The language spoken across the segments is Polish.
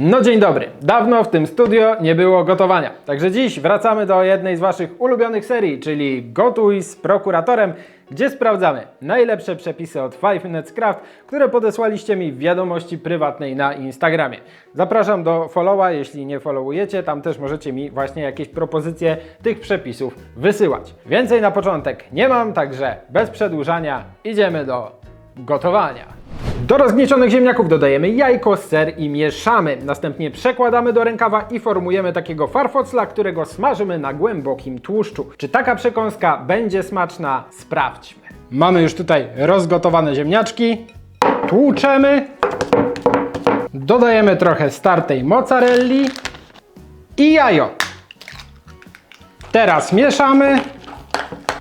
No dzień dobry. Dawno w tym studio nie było gotowania. Także dziś wracamy do jednej z Waszych ulubionych serii, czyli Gotuj z prokuratorem, gdzie sprawdzamy najlepsze przepisy od 5 Minutes Craft, które podesłaliście mi w wiadomości prywatnej na Instagramie. Zapraszam do followa, jeśli nie followujecie, tam też możecie mi właśnie jakieś propozycje tych przepisów wysyłać. Więcej na początek nie mam, także bez przedłużania idziemy do gotowania. Do rozgniecionych ziemniaków dodajemy jajko, ser i mieszamy. Następnie przekładamy do rękawa i formujemy takiego farfocla, którego smażymy na głębokim tłuszczu. Czy taka przekąska będzie smaczna? Sprawdźmy. Mamy już tutaj rozgotowane ziemniaczki. Tłuczemy. Dodajemy trochę startej mozzarelli i jajo. Teraz mieszamy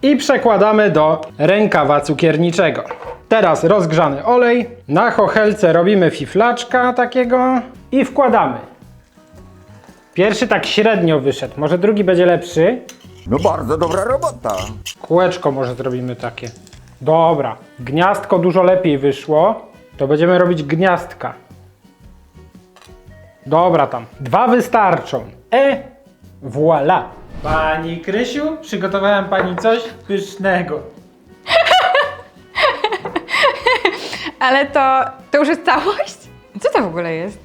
i przekładamy do rękawa cukierniczego. Teraz rozgrzany olej. Na chochelce robimy fiflaczka takiego i wkładamy. Pierwszy tak średnio wyszedł, może drugi będzie lepszy. No bardzo dobra robota. Kółeczko może zrobimy takie. Dobra, gniazdko dużo lepiej wyszło. To będziemy robić gniazdka. Dobra tam. Dwa wystarczą. E, voilà. Pani Krysiu, przygotowałem pani coś pysznego. Ale to, to już jest całość? Co to w ogóle jest?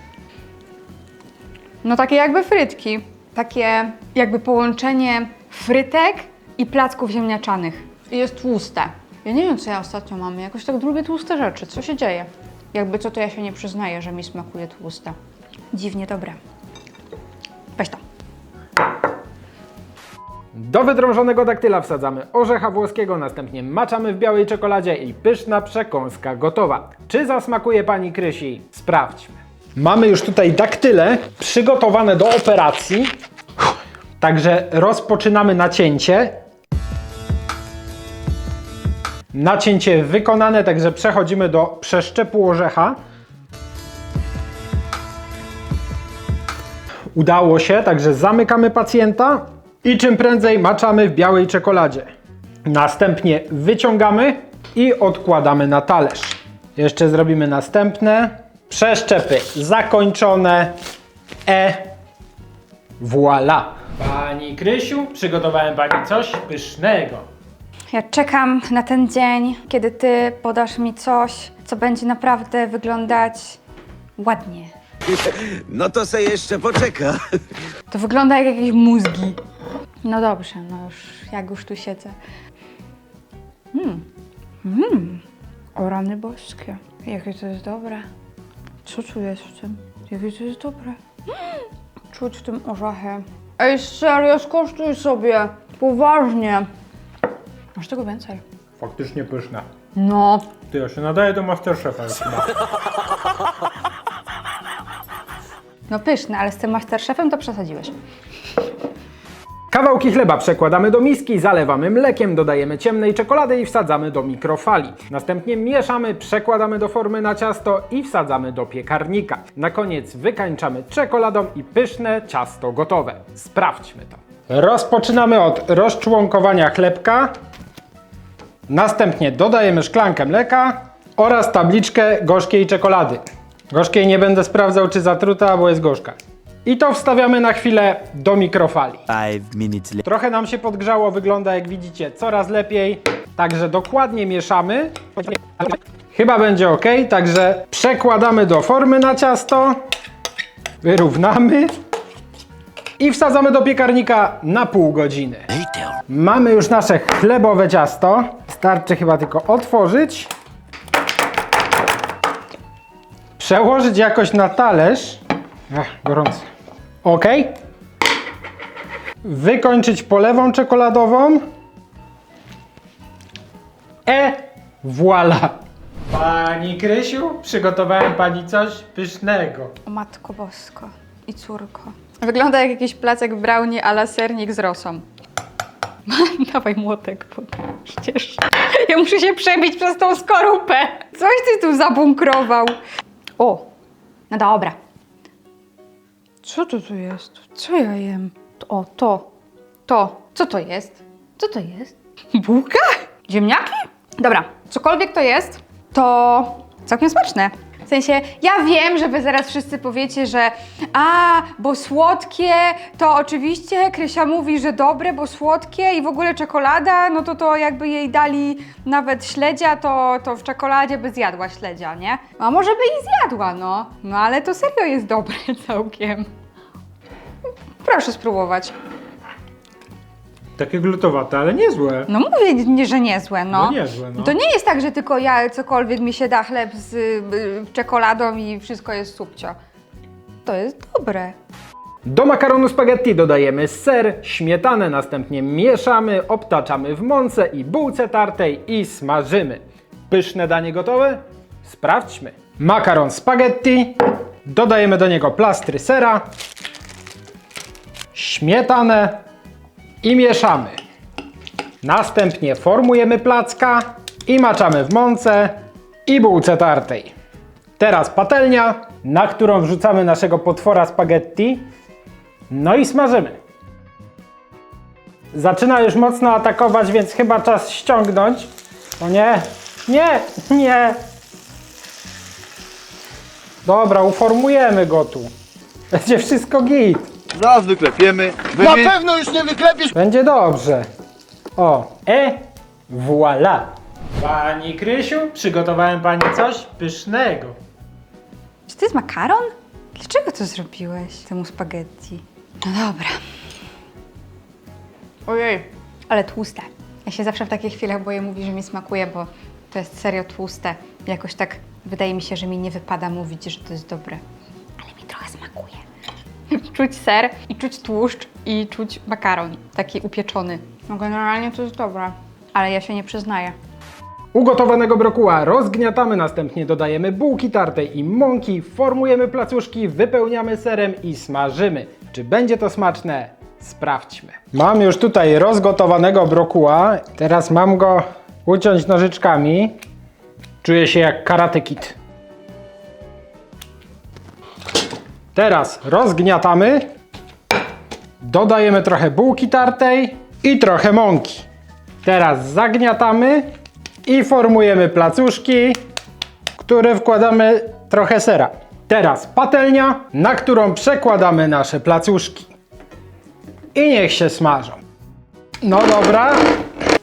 No takie jakby frytki. Takie jakby połączenie frytek i placków ziemniaczanych. I jest tłuste. Ja nie wiem, co ja ostatnio mam. Jakoś tak lubię tłuste rzeczy. Co się dzieje? Jakby co, to ja się nie przyznaję, że mi smakuje tłuste. Dziwnie dobre. Do wydrążonego daktyla wsadzamy orzecha włoskiego, następnie maczamy w białej czekoladzie i pyszna przekąska gotowa. Czy zasmakuje pani Krysi? Sprawdźmy. Mamy już tutaj daktyle przygotowane do operacji. Także rozpoczynamy nacięcie. Nacięcie wykonane, także przechodzimy do przeszczepu orzecha. Udało się, także zamykamy pacjenta i czym prędzej maczamy w białej czekoladzie. Następnie wyciągamy i odkładamy na talerz. Jeszcze zrobimy następne. Przeszczepy zakończone. E. Voila. Pani Krysiu, przygotowałem Pani coś pysznego. Ja czekam na ten dzień, kiedy ty podasz mi coś, co będzie naprawdę wyglądać ładnie. No to se jeszcze poczeka. To wygląda jak jakieś mózgi. No dobrze, no już, jak już tu siedzę. Mmm. Mmm. O rany boskie. Jakie to jest dobre. Co tu jest w tym? Jakie to jest dobre. Mm. Czuć w tym orzechy. Ej, serio, skosztuj sobie. Poważnie. Masz tego więcej. Faktycznie pyszne. No. Ty, ja się nadaje do Masterchefa chyba. No pyszne, ale z tym Masterchefem to przesadziłeś. Kawałki chleba przekładamy do miski, zalewamy mlekiem, dodajemy ciemnej czekolady i wsadzamy do mikrofali. Następnie mieszamy, przekładamy do formy na ciasto i wsadzamy do piekarnika. Na koniec wykańczamy czekoladą i pyszne ciasto gotowe. Sprawdźmy to. Rozpoczynamy od rozczłonkowania chlebka. Następnie dodajemy szklankę mleka oraz tabliczkę gorzkiej czekolady. Gorzkiej nie będę sprawdzał, czy zatruta, bo jest gorzka. I to wstawiamy na chwilę do mikrofali. Five minutes later. Trochę nam się podgrzało, wygląda jak widzicie coraz lepiej. Także dokładnie mieszamy. Chyba będzie ok, także przekładamy do formy na ciasto. Wyrównamy. I wsadzamy do piekarnika na pół godziny. Mamy już nasze chlebowe ciasto. Starczy chyba tylko otworzyć. Przełożyć jakoś na talerz. Ach, gorący. Ok. Wykończyć polewą czekoladową. E, voila. Pani Krysiu, przygotowałem pani coś pysznego. O matko bosko i córko. Wygląda jak jakiś placek brownie ala sernik z rosą. Dawaj młotek, bo przecież ja muszę się przebić przez tą skorupę. Coś ty tu zabunkrował. O, no dobra. Co to tu jest? Co ja jem? O, to, to. Co to jest? Co to jest? Bułka? Ziemniaki? Dobra, cokolwiek to jest, to całkiem smaczne. Sensie, ja wiem, że wy zaraz wszyscy powiecie, że a, bo słodkie, to oczywiście Krysia mówi, że dobre, bo słodkie i w ogóle czekolada, no to to jakby jej dali nawet śledzia, to, to w czekoladzie by zjadła śledzia, nie? A może by i zjadła, no. No ale to serio jest dobre całkiem. Proszę spróbować. Takie glutowate, ale niezłe. No mówię, nie, że niezłe, no. No niezłe, no. To nie jest tak, że tylko ja cokolwiek mi się da chleb z y, czekoladą i wszystko jest subcio. To jest dobre. Do makaronu spaghetti dodajemy ser, śmietanę, następnie mieszamy, obtaczamy w mące i bułce tartej i smażymy. Pyszne danie gotowe? Sprawdźmy. Makaron spaghetti, dodajemy do niego plastry sera, śmietanę i mieszamy. Następnie formujemy placka i maczamy w mące i bułce tartej. Teraz patelnia, na którą wrzucamy naszego potwora spaghetti. No i smażymy. Zaczyna już mocno atakować, więc chyba czas ściągnąć. O nie, nie, nie. Dobra, uformujemy go tu. Będzie wszystko git. Zaraz wyklepiemy. Na pewno już nie wyklepisz! Będzie dobrze. O, e, voilà. Pani Krysiu, przygotowałem pani coś pysznego. Czy to jest makaron? Dlaczego to zrobiłeś temu spaghetti? No dobra. Ojej. Ale tłuste. Ja się zawsze w takich chwilach boję mówić, że mi smakuje, bo to jest serio tłuste. Jakoś tak wydaje mi się, że mi nie wypada mówić, że to jest dobre. Czuć ser i czuć tłuszcz i czuć makaron. Taki upieczony. No generalnie to jest dobre. Ale ja się nie przyznaję. Ugotowanego brokuła rozgniatamy, następnie dodajemy bułki tartej i mąki, formujemy placuszki, wypełniamy serem i smażymy. Czy będzie to smaczne? Sprawdźmy. Mam już tutaj rozgotowanego brokuła. Teraz mam go uciąć nożyczkami. Czuję się jak karate kid. Teraz rozgniatamy. Dodajemy trochę bułki tartej i trochę mąki. Teraz zagniatamy i formujemy placuszki, które wkładamy trochę sera. Teraz patelnia, na którą przekładamy nasze placuszki. I niech się smażą. No dobra,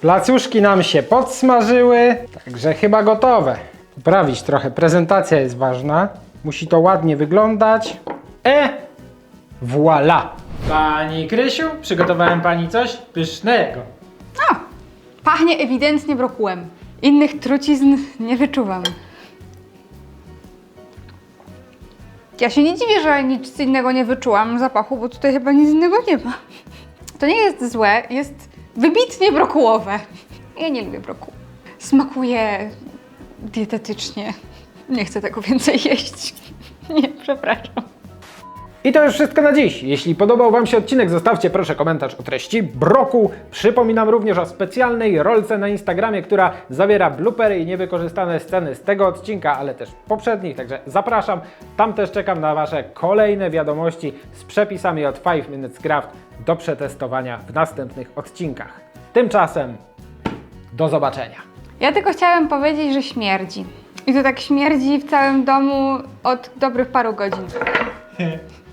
placuszki nam się podsmażyły, także chyba gotowe. Poprawić trochę, prezentacja jest ważna. Musi to ładnie wyglądać. E, voilà. Pani Krysiu, przygotowałem pani coś pysznego. O, pachnie ewidentnie brokułem. Innych trucizn nie wyczuwam. Ja się nie dziwię, że nic innego nie wyczułam zapachu, bo tutaj chyba nic innego nie ma. To nie jest złe, jest wybitnie brokułowe. Ja nie lubię brokułu. Smakuje dietetycznie. Nie chcę tego więcej jeść. Nie, przepraszam. I to już wszystko na dziś. Jeśli podobał Wam się odcinek, zostawcie proszę komentarz o treści broku. Przypominam również o specjalnej rolce na Instagramie, która zawiera bloopery i niewykorzystane sceny z tego odcinka, ale też poprzednich, także zapraszam. Tam też czekam na Wasze kolejne wiadomości z przepisami od 5 Minutes Craft do przetestowania w następnych odcinkach. Tymczasem do zobaczenia. Ja tylko chciałem powiedzieć, że śmierdzi. I to tak śmierdzi w całym domu od dobrych paru godzin.